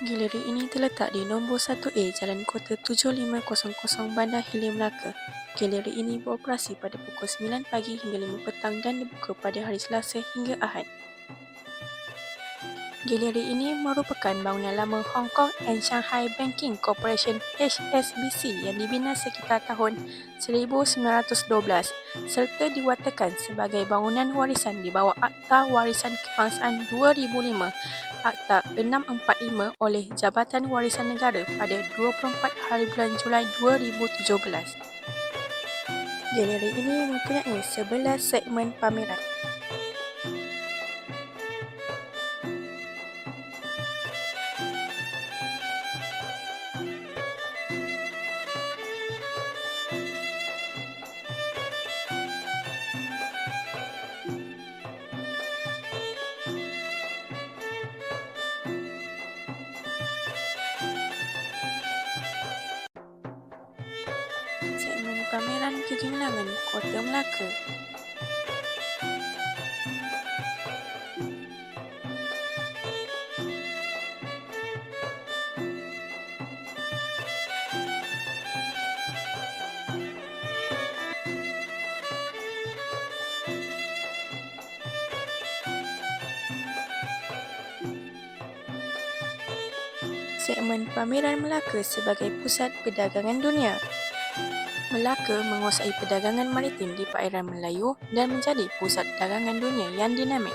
Galeri ini terletak di nombor 1A Jalan Kota 7500 Bandar Hilir Melaka. Galeri ini beroperasi pada pukul 9 pagi hingga 5 petang dan dibuka pada hari Selasa hingga Ahad. Galeri ini merupakan bangunan lama Hong Kong and Shanghai Banking Corporation HSBC yang dibina sekitar tahun 1912 serta diwatakan sebagai bangunan warisan di bawah Akta Warisan Kebangsaan 2005 Akta 645 oleh Jabatan Warisan Negara pada 24 hari bulan Julai 2017. Galeri ini mempunyai 11 segmen pameran. Pameran kegemilangan Kota Melaka. Segmen pameran Melaka sebagai pusat perdagangan dunia. Melaka menguasai perdagangan maritim di perairan Melayu dan menjadi pusat dagangan dunia yang dinamik.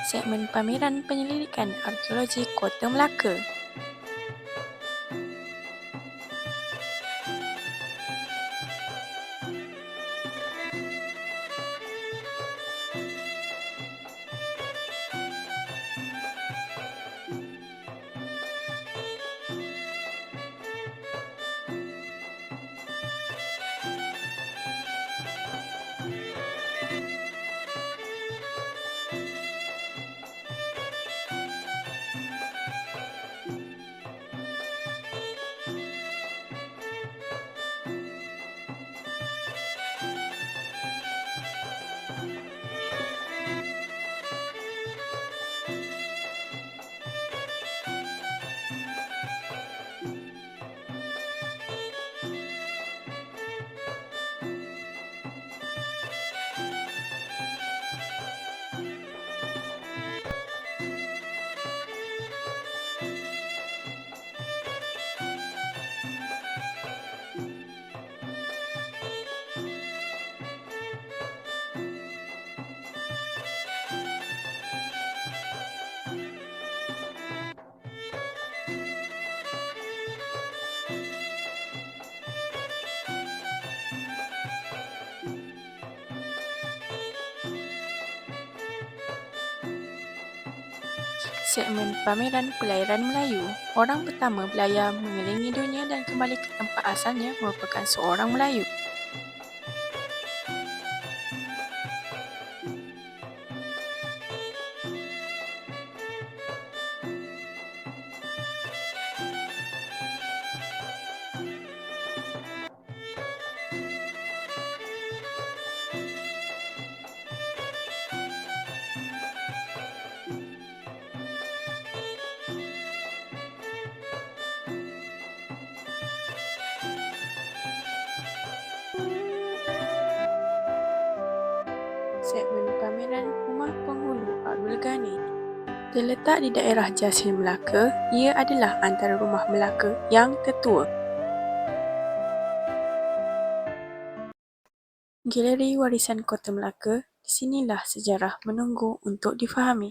Segmen pameran penyelidikan arkeologi Kota Melaka. Segmen pameran pelayaran Melayu. Orang pertama belayar mengelilingi dunia dan kembali ke tempat asalnya merupakan seorang Melayu. Segmen pameran Rumah Penghulu Abdul Ghani. Terletak di daerah Jasil Melaka, ia adalah antara rumah Melaka yang tertua. Galeri Warisan Kota Melaka, di sinilah sejarah menunggu untuk difahami.